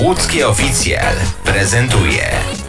Łódzkie Oficjal prezentuje.